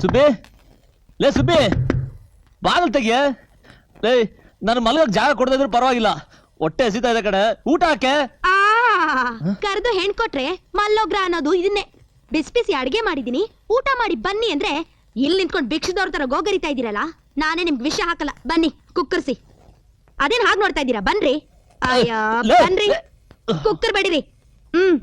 ಸುಬ್ಬಿ? ಲೇ ಸುಬ್ಬಿ ಬಾಗಲ್ ತೆಗಿಯ? ಲೇ ನನ್ನ ಮಲಗಕ್ ಜಾಗ ಕೊಡದಿದ್ರು ಪರವಾಗಿಲ್ಲ. ಹೊಟ್ಟೆ ಹಸಿತಾ ಇದೆ ಕಡೆ ಊಟ ಹಾಕೆ? ಆ ಕರೆದು ಹೆಣ್ ಕೊಟ್ರೆ ಮಲ್ಲೋಗ್ರ ಅನ್ನೋದು ಇದನ್ನೇ. ಬಿಸಿ ಬಿಸಿ ಅಡಿಗೆ ಮಾಡಿದೀನಿ. ಊಟ ಮಾಡಿ ಬನ್ನಿ ಅಂದ್ರೆ ಇಲ್ಲಿ ನಿಂತ್ಕೊಂಡು ಭಿಕ್ಷದವ್ರ ತರ ಗೋಗರಿತಾ ಇದೀರಲ್ಲ ನಾನೇ ನಿಮ್ಗೆ ವಿಷ ಹಾಕಲ್ಲ. ಬನ್ನಿ ಕುಕ್ಕರ್ಸಿ. ಅದೇನ್ ಹಾಗೆ ನೋಡ್ತಾ ಇದ್ದೀರಾ? ಬನ್ರಿ. ಅಯ್ಯ ಲೇ, ಬನ್ರಿ. ಲೇ. ಕುಕ್ಕರ್ ಬೇಡಿರಿ. ಹ್ಮ್.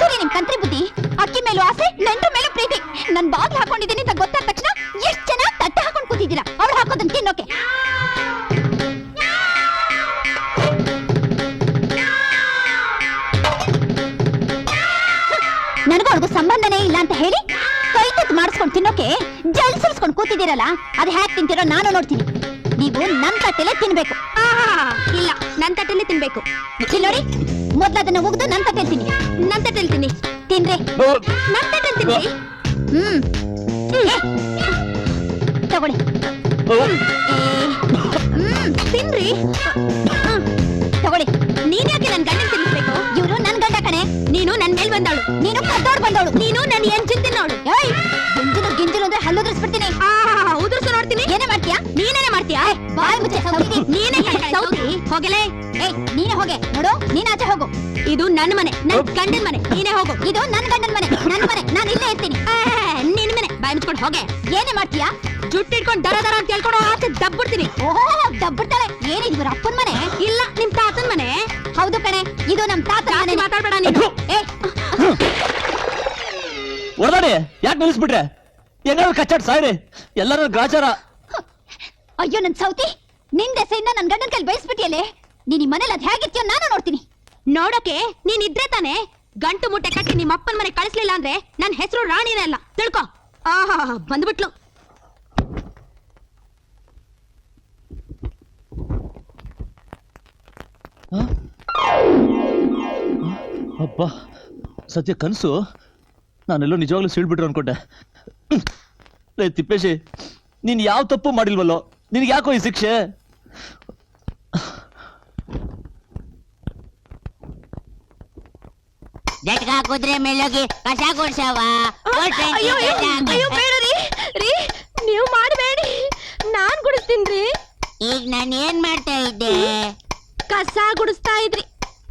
ಗೊತ್ತು ನಿಮ್ ಕಂತ್ರಿ ಬುದ್ಧಿ. ಅಕ್ಕಿ ಮೇಲೂ ಆಸೆ, ನಂಟು ಮೇಲೂ ಪ್ರೀತಿ. ನನ್ ಬಾಗ್ಲು ಹಾಕೊಂಡಿದ್ದೀನಿ ಅಂತ ಗೊತ್ತಾದ ತಕ್ಷಣ ಎಷ್ಟ್ ಜನ ತಟ್ಟೆ ಹಾಕೊಂಡ್ ಕೂತಿದ್ದೀರಾ? ಅವ್ಳು ಹಾಕೋದನ್ನ ತಿನ್ನೋಕೆ. ನನಗೂ ಅವ್ಳಿಗೂ ಸಂಬಂಧನೇ ಇಲ್ಲ ಅಂತ ಹೇಳಿ ಕೈ ತುತ್ತು ಮಾಡಿಸ್ಕೊಂಡು ತಿನ್ನೋಕೆ ಜಲ್ ಸುಲ್ಸ್ಕೊಂಡು ಕೂತಿದ್ದೀರಲ್ಲ, ಅದು ಹ್ಯಾಕ್ ತಿಂತಿರೋ ನಾನು ನೋಡ್ತೀನಿ. ನೀವು ನನ್ ತಟ್ಟೆಲೆ ತಿನ್ಬೇಕು. ಇಲ್ಲ, ನನ್ ತಟ್ಟೆಲೆ ತಿನ್ಬೇಕು. ಚಿಲ್ಲೋರಿ ಮೊದ್ಲು ಅದನ್ನ ಉಗ್ದು ನನ್ ತಟ್ಟೆ ತಿನ್ನಿ ನನ್ ತಿನ್ನಿ ತಿನ್ರಿ ನನ್ ತಿನ್ನಿ ಹ್ಮ್. ಏ, ತಗೊಳ್ಳಿ. ಹ್ಮ್. ತಿನ್ರಿ. ತಗೊಳ್ಳಿ. ನೀನ್ ಯಾಕೆ ನನ್ ಗಂಡನ್ ತಿನ್ಬೇಕು? ಇವ್ರು ನನ್ ಗಂಡ ಕಣೆ. ನೀನು ನನ್ ಮೇಲ್ ಬಂದವಳು. ನೀನು ಕದ್ದೋಡ್ ಬಂದವಳು. ನೀನು ನನ್ ಎಂಚಿನ್ ತಿನ್ನೋಳು. ಏಯ್. ಗಿಂಜಲು ಗಿಂಜಲು ಅಂದ್ರೆ ಹಲ್ಲುದ್ರಿಸ್ಬಿಡ್ತೀನಿ ಆ ಉದುರ್ಸು ನೋಡ್ತೀನಿ. ಏನೇ ಮಾಡ್ತೀಯಾ? ನೀನೇನೆ ಮಾಡ್ತೀಯಾ? ಬಾಯ್ ಮುಚ್ಚೆ ಸೌತಿ. ನೀನೇ ಸೌತಿ ಹೋಗಲೇ. ಏಯ್. ಇದು ನನ್ನ ಮನೆ ನನ್ ಗಂಡನ್ ಮನೆ. ನೀನೇ ಹೋಗು. ಇದು ನನ್ ಗಂಡನ್ ಮನೆ ನನ್ನ ಮನೆ. ನಾನು ಇಲ್ಲೇ ಇರ್ತೀನಿ. ಆ, ನಿನ್ ಮನೆ. ಬಾಯ್ ಮುಚ್ಕೊಂಡು ಹೋಗೆ. ಏನೇ ಮಾಡ್ತೀಯಾ? ಜುಟ್ಟು ಇಟ್ಕೊಂಡು ದರ ದರ ಅಂತ ಹೇಳ್ಕೊಂಡು ಆಚೆ ದಬ್ಬಿಡ್ತೀನಿ. ಓಹೋ ದಬ್ಬಿಡ್ತಾಳೆ. ಏನಿದ್ ಇವ್ರ ಅಪ್ಪನ್ ಮನೆ? ಇಲ್ಲ ನಿಮ್ ತಾತನ ಮನೆ. ಹೌದು ಕಣೆ ಇದು ನಮ್ ತಾತ ಮನೆ. ಮಾತಾಡ್ಬೇಡ ನೀನು. ಏ. ಹೊಡೆದಾಡಿ ಯಾಕೆ ನಿಲ್ಲಿಸ್ಬಿಟ್ರೆ? ಹೆಂಗಾದ್ರು ಕಚ್ಚಾಡ್ ಸಾಯ್ರಿ. ಎಲ್ಲರೂ ಗ್ರಾಚಾರ ಅಯ್ಯೋ ನನ್ ಸೌತಿ ನಿನ್ ದೆಸೆಯಿಂದ ನನ್ ಗಂಡನ್ ಕೈಲಿ ಬಯಸ್ಬಿಟ್ಟಿಯಲ್ಲೇ ನೀನ್ ಈ ಮನೇಲಿ ಅದ್ ಹೇಗಿರ್ತೀಯೋ ನಾನು ನೋಡ್ತೀನಿ. ನೋಡಕ್ಕೆ ನೀನ್ ಇದ್ರೆ ತಾನೆ? ಗಂಟು ಮುಟ್ಟೆ ಕಟ್ಟಿ ನಿಮ್ಮ ಅಪ್ಪನ ಮನೆ ಕಳಿಸ್ಲಿಲ್ಲ ಅಂದ್ರೆ ನನ್ನ ಹೆಸರು ರಾಣಿನೇ ಅಲ್ಲ. ತಿಳ್ಕೊ. ಆಹಾ, ಬಂದ್ಬಿಟ್ಲು. ಅಬ್ಬಾ, ಸದ್ಯ ಕನಸು? ನಾನೆಲ್ಲೋ ನಿಜವಾಗ್ಲೂ ಸೀಳ್ಬಿಟ್ರು ಅನ್ಕೊಂಡೆ. ಲೇ ತಿಪ್ಪೇಶಿ, ನೀನ್ ಯಾವ ತಪ್ಪು ಮಾಡಿಲ್ವಲ್ಲೋ? ನಿನ್ಗೆ ಯಾಕೋ ಈ ಶಿಕ್ಷೆ? ಜಟ್ಕ ಕುದ್ರೆ ಮೇಲೋಗಿ ಕಸ ಗುಡ್ಸವ ಅಯ್ಯೋ ಅಯ್ಯೋ ಅಯ್ಯೋ ಬೇಡ ರೀ ರೀ ನೀವು ಮಾಡಬೇಡಿ. ನಾನ್ ಗುಡಿಸ್ತೀನ್ರಿ ಈಗ ನಾನು ಏನ್ ಮಾಡ್ತಾ ಇದ್ದೆ? ಕಸ ಗುಡಿಸ್ತಾ ಇದ್ರಿ.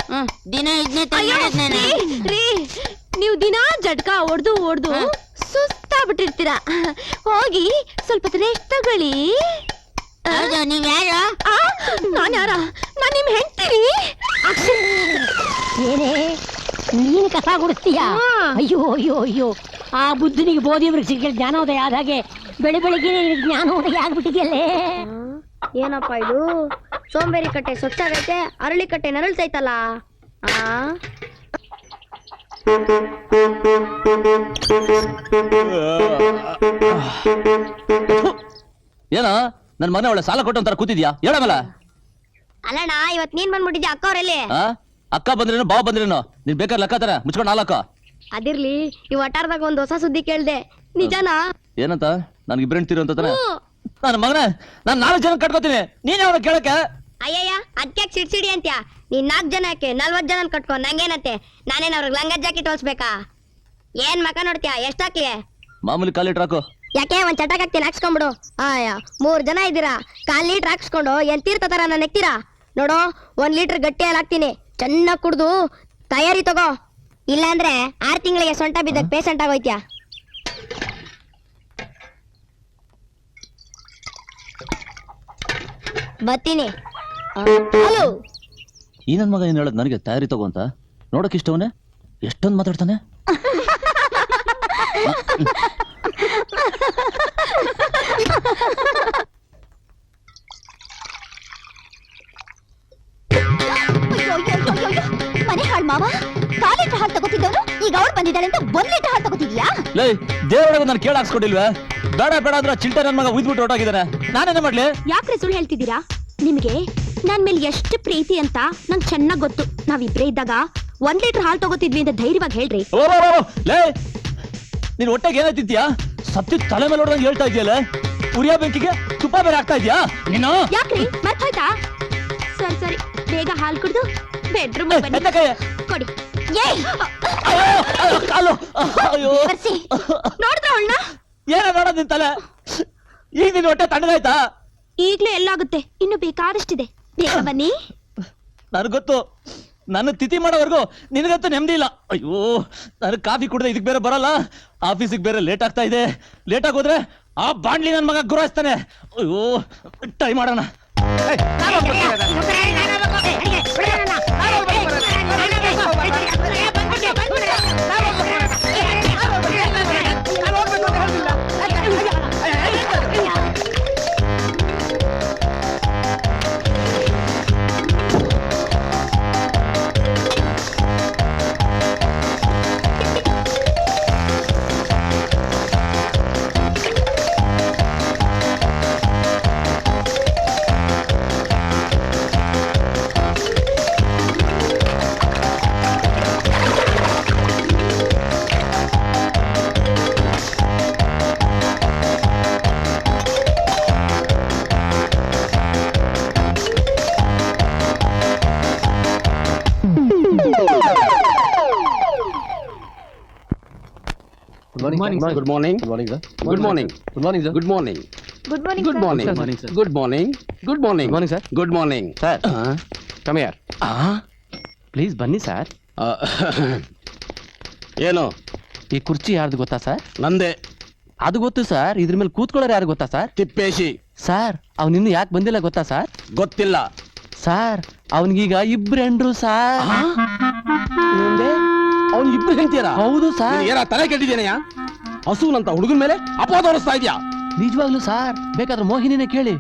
ಹ್ಮ್, ದಿನ ಇದ್ನೇ ಅಯ್ಯೋ ತಂದ್ ನಾನು. ರೀ, ರೀ ನೀವು ದಿನಾ ಜಡ್ಕ ಹೊಡ್ದು ಹೊಡ್ದು ಹ. ಸುಸ್ತಾಗ್ಬಿಟ್ಟಿರ್ತೀರಾ. ಹೋಗಿ ಸ್ವಲ್ಪ ರೆಸ್ಟ್ ತಗೊಳ್ಳಿ. ಹೌದು ನೀವ್ ಯಾರು? ಆ, ನಾನ್ ಯಾರ? ನಾನ್ ನಿಮ್ ಹೆಂಡ್ತೀರಿ ನೀನು ಕಸ ಗುಡಿಸ್ತೀಯಾ? ಅಯ್ಯೋ ಅಯ್ಯೋ ಅಯ್ಯೋ. ಆ ಬುದ್ಧನಿಗೆ ಬೋಧಿ ವೃಕ್ಷಕ್ಕೆ ಜ್ಞಾನೋದಯ ಆದ ಹಾಗೆ ಬೆಳೆ ಬೆಳಿಗ್ಗೆ ನಿನಗೆ ಜ್ಞಾನೋದಯ ಆಗ್ಬಿಟ್ಟಿದೆಯಲ್ಲೇ. ಏನಪ್ಪ ಇದು? ಸೋಂಬೇರಿ ಕಟ್ಟೆ ಸ್ವಚ್ಛಾಗೈತೆ ಅರಳಿ ಕಟ್ಟೆ ನರಳ್ತೈತಲ್ಲ? ಆ? ಏನ? ನನ್ನ ಮನೆ ಒಳ್ಳೆ ಸಾಲ ಕೊಟ್ಟು ಅಂತಾರ ಕೂತಿದ್ಯಾ? ಹೇಳಮಲ್ಲ ಅಲ್ಲಣ್ಣ ಇವತ್ ನೀನ್ ಬಂದ್ಬಿಟ್ಟಿದ್ಯಾ ಅಕ್ಕ ಅವರಲ್ಲಿ ಆ? ಅಕ್ಕ ಬಂದ್ರೇನು ಬಾವ ಬಂದ್ರೇನು? ನೀನ್ ಬೇಕಾದ್ರೆ ಲೆಕ್ಕ ತರ ಮುಚ್ಕೊಂಡು ನಾಲ್ಕ. ಅದಿರ್ಲಿ ಈ ವಟಾರದಾಗ ಒಂದ್ ಹೊಸ ಸುದ್ದಿ ಕೇಳ್ದೆ. ನಿಜಾನ? ಏನಂತ? ನನ್ಗೆ ಇಬ್ರು ಹೆಣ್ತಿರು ಅಂತ ತಾನೆ? ನನ್ನ ಮಗನ ನಾನ್ ನಾಲ್ಕು ಜನ ಕಟ್ಕೋತೀನಿ. ನೀನ್ ಯಾವ ಕೇಳಕ್ಕೆ? ಅಯ್ಯಯ್ಯ ಅದ್ಕ್ಯಾಕ್ ಸಿಡ್ಸಿಡಿ ಅಂತ್ಯ? ನೀನ್ ನಾಲ್ಕ್ ಜನ ಯಾಕೆ ನಲ್ವತ್ ಜನ ಕಟ್ಕೊ ನಂಗೇನಂತೆ ನಾನೇನ್ ಅವ್ರಿಗೆ ಲಂಗ ಜಾಕೆಟ್ ಹೊಲ್ಸ್ಬೇಕಾ? ಏನ್ ಮಕ ನೋಡ್ತೀಯ? ಎಷ್ಟಾಕ್ಲಿ? ಮಾಮೂಲಿ ಕಾಲಿಟ್ರ್ ಹಾಕು. ಯಾಕೆ ಒಂದ್ ಚಟಕ್ ಹಾಕ್ತೀನಿ ಹಾಕ್ಸ್ಕೊಂಬಿಡು. ಆಯ ಮೂರ್ ಜನ ಇದ್ದೀರಾ? ಕಾಲ್ ಲೀಟರ್ ಹಾಕ್ಸ್ಕೊಂಡು ಎಂತೀರ್ತಾರ ನನ್ ತರ ನಾನು ನೆಕ್ತೀರಾ? ನೋಡು ಒಂದ್ ಲೀಟರ್ ಗಟ್ಟಿ ಹಾಲ್ ಹಾಕ್ತೀನಿ. ಚೆನ್ನಾಗ್ ಕುಡ್ದು ತಯಾರಿ ತಗೋ. ಇಲ್ಲಾಂದ್ರೆ ಆರು ತಿಂಗಳಿಗೆ ಸೊಂಟ ಬಿದ್ದ ಪೇಷಂಟ್ ಆಗೋಯ್ತ್ಯಾ? ಬತ್ತೀನಿ ಹಲೋ. ಈ ನನ್ನ ಮಗ ಏನ್ ಹೇಳದ್ ನನಗೆ ತಯಾರಿ ತಗೋ ಅಂತ? ನೋಡಕ್ ಇಷ್ಟವನೇ? ಎಷ್ಟೊಂದ್ ಮಾತಾಡ್ತಾನೆ? ಬಂದಿದ್ದಾಳೆ ಅಂತ ಲೀಟರ್ ಹಾಲು ತಗೋತಿದ್ಯಾ ಲೇ ದೇವರೊಳಗೆ ನಾನು ಕೇಳ ಹಾಕ್ಸ್ಕೊಂಡಿಲ್ವಾ? ಬೇಡ ಬೇಡ ಅಂದ್ರೆ ಚಿಲ್ಟೆ ನನ್ನ ಮಗ ಉಯ್ದ್ಬಿಟ್ಟು ಹೊರಟಾಗಿದ್ದಾನೆ. ನಾನೇನೇ ಮಾಡ್ಲಿ? ಯಾಕ್ರೆ ಸುಳ್ಳು ಹೇಳ್ತಿದ್ದೀರಾ? ನಿಮಗೆ ನನ್ ಮೇಲೆ ಎಷ್ಟು ಪ್ರೀತಿ ಅಂತ ನಂಗೆ ಚೆನ್ನಾಗ್ ಗೊತ್ತು. ನಾವಿಬ್ರೇ ಇದ್ದಾಗ ಒಂದ್ ಲೀಟರ್ ಹಾಲು ತಗೋತಿದ್ವಿ ಅಂತ ಧೈರ್ಯವಾಗಿ ಹೇಳ್ರಿ. ಓ, ಓ, ಓ, ಲೇ ನೀನ್ ಹೊಟ್ಟೆಗೆ ಏನಾಯ್ತಿದ್ಯಾ ಸತ್ಯ ತಲೆ ಮೇಲೆ ಹೊಡೆದಂಗೆ ಹೇಳ್ತಾ ಇದೆಯಲ್ಲ ಉರಿಯ ಬೆಂಕಿಗೆ ತುಪ್ಪ ಬೇರೆ ಆಗ್ತಾ ಇದೆಯಾ? ನೀನು? ಯಾಕ್ರಿ? ಮರ್ತ್ ಹೋಯ್ತಾ? ಸರಿ ಸರಿ. ಬೇಗ ಹಾಲು ಕುಡ್ದು ಬೆಡ್ರೂಮ್ ಎತ್ತ ಕೈ. ಕೊಡಿ. ಏಯ್! ಅಯ್ಯೋ, ಅಯ್ಯೋ, ಕಾಲು. ಅಯ್ಯೋ. ಬರ್ಸಿ. ಅವಳನ್ನ? ಏನ ನೋಡೋದ್ ನಿನ್ ತಲೆ. ಈಗ ನಿನ್ ಹೊಟ್ಟೆ ತಣ್ಣಗಾಯ್ತಾ? ಈಗ್ಲೇ ಎಲ್ಲಾಗುತ್ತೆ. ಇನ್ನು ಬೇಕಾದಷ್ಟಿದೆ. ಬೇಗ ಬನ್ನಿ. ನನಗ್ ಗೊತ್ತು. ನನ್ನ ತಿಥಿ ಮಾಡೋವರೆಗೂ ನಿನಗಂತೂ ನೆಮ್ಮದಿ ಇಲ್ಲ. ಅಯ್ಯೋ ನನಗೆ ಕಾಫಿ ಕುಡ್ದೆ ಇದಕ್ ಬೇರೆ ಬರಲ್ಲ. ಆಫೀಸಿಗೆ ಬೇರೆ ಲೇಟ್ ಆಗ್ತಾ ಇದೆ. ಲೇಟ್ ಆಗೋದ್ರೆ ಆ ಬಾಂಡ್ಲಿ ನನ್ನ ಮಗ ಗುರಾಯಿಸ್ತಾನೆ. ಅಯ್ಯೋ ಟೈ ಮಾಡೋಣ. Good morning. Good morning. Good morning, sir. Good morning. Good morning, sir. Good morning. Good morning Good morning. Good morning, sir. Good morning. Good morning. Good morning, sir. Good morning. Sir. Uh, come here. Please ಬನ್ನಿ sir Uh, ಏನು ಈ ಕುರ್ಚಿ ಯಾರ್ದು ಗೊತ್ತಾ sir ನಂದೆ ಅದು ಗೊತ್ತು sir ಇದ್ರ ಮೇಲೆ ಕೂತ್ಕೊಳ್ಳೋರು ಯಾರು ಗೊತ್ತಾ ಸರ್ ತಿಪ್ಪೇಶಿ ಸರ್ ಅವ್ನಿನ್ನು ಯಾಕೆ ಬಂದಿಲ್ಲ ಗೊತ್ತಾ ಸರ್ ಗೊತ್ತಿಲ್ಲ ಸರ್ ಅವನಿಗೀಗ ಇಬ್ರು ಹೆಂಡ್ರು ಸರ್ ಅವ್ನು ಇಬ್ರು ಹೆಂಡ್ತಿಯರ ಹೌದು ಸರ್ ಏನ ತಲೆ ಕೆಟ್ಟಿದ್ದೇನೆಯಾ ಹಸುನಂತ ಹುಡುಗನ ಮೇಲೆ ಅಪವಾದ ಹೊರಿಸ್ತಾ ಇದೆಯಾ? ನಿಜವಾಗ್ಲೂ ಸರ್ ಬೇಕಾದ್ರೆ ಮೋಹಿನಿನೇ ಕೇಳಿ.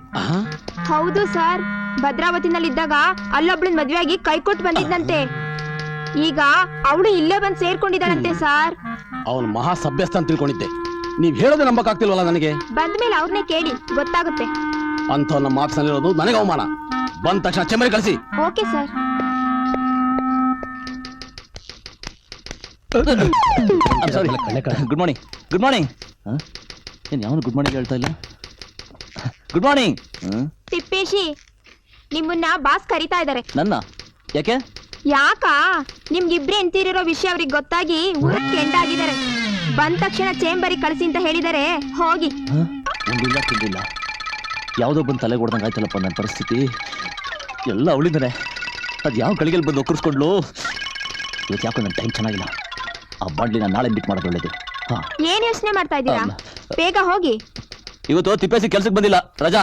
ಹೌದು ಸರ್ ಭದ್ರಾವತಿನಲ್ಲಿದ್ದಾಗ ಅಲ್ಲೊಬ್ಳನ್ ಮದ್ವೆ ಆಗಿ ಕೈ ಕೊಟ್ಟು ಬಂದಿದ್ದಂತೆ ಈಗ ಅವಳು ಇಲ್ಲೇ ಬಂದು ಸೇರ್ಕೊಂಡಿದ್ದಾಳಂತೆ ಸರ್. ಅವನು ಮಹಾ ಸಭ್ಯಸ್ಥ ಅಂತ ತಿಳ್ಕೊಂಡಿದ್ದೆ. ನೀವ್ ಹೇಳೋದೇ ನಂಬಕ್ಕಾಗ್ತಿಲ್ವಲ್ಲ ನನಗೆ? ಬಂದ್ಮೇಲೆ ಅವ್ರನ್ನೇ ಕೇಳಿ ಗೊತ್ತಾಗುತ್ತೆ. ಅಂತ ನಮ್ಮ ಮಾತ್ಸಲ್ಲಿರೋದು ನನಗೆ ಅವಮಾನ. ಬಂದ ತಕ್ಷಣ ಚೆಮ್ಮರಿ ಕಳಿಸಿ. Okay sir. Sorry good morning good morning ಏನ್ ಯಾವನು ಗುಡ್ ಮಾರ್ನಿಂಗ್ ಹೇಳ್ತಾ ಇಲ್ಲ? ಗುಡ್ ಮಾರ್ನಿಂಗ್ ತಿಪ್ಪೇಶಿ ನಿಮ್ಮನ್ನ ಬಾಸ್ ಕರಿತಾ ಇದಾರೆ ನನ್ನ? ಯಾಕೆ? ಯಾಕಾ? ನಿಮ್ಗಿಬ್ರೆ ಎಂತಿರೋ ವಿಷಯ ಅವ್ರಿಗೆ ಗೊತ್ತಾಗಿ ಊರಕ್ಕೆ ಕೆಂಡಾಗಿದ್ದಾರೆ ಬಂದ ತಕ್ಷಣ ಚೇಂಬರಿಗೆ ಕಳಿಸಿ ಅಂತ ಹೇಳಿದಾರೆ ಹೋಗಿ? ಒಂದಿಲ್ಲ ತಿಂದಿಲ್ಲ ಯಾವುದೋ ಬಂದು ತಲೆ ಹೊಡೆದಂಗೆ ಆಯ್ತಲ್ಲಪ್ಪ ನನ್ನ ಪರಿಸ್ಥಿತಿ. ಎಲ್ಲ ಅವಳಿಂದನೆ. ಅದು ಯಾವ ಗಳಿಗೆಲ್ಲಿ ಬಂದು ಒಕ್ಕರ್ಸ್ಕೊಂಡ್ಲು? ಇವತ್ತು ಯಾಕೋ ನನ್ನ ಟೈಮ್ ಚೆನ್ನಾಗಿಲ್ಲ. ಆ ಬಾಂಡ್ಲಿನ ನಾಳೆ ಬಿಟ್ ಮಾಡೋದು ಒಳ್ಳೇದು. ಹಾಂ. ಏನ್ ಯೋಚನೆ ಮಾಡ್ತಾ ಇದೀರಾ ಬೇಗ ಹೋಗಿ. ಇವತ್ತು ತಿಪ್ಪೇಸಿ ಕೆಲ್ಸಕ್ಕೆ ಬಂದಿಲ್ಲ. ರಜಾ.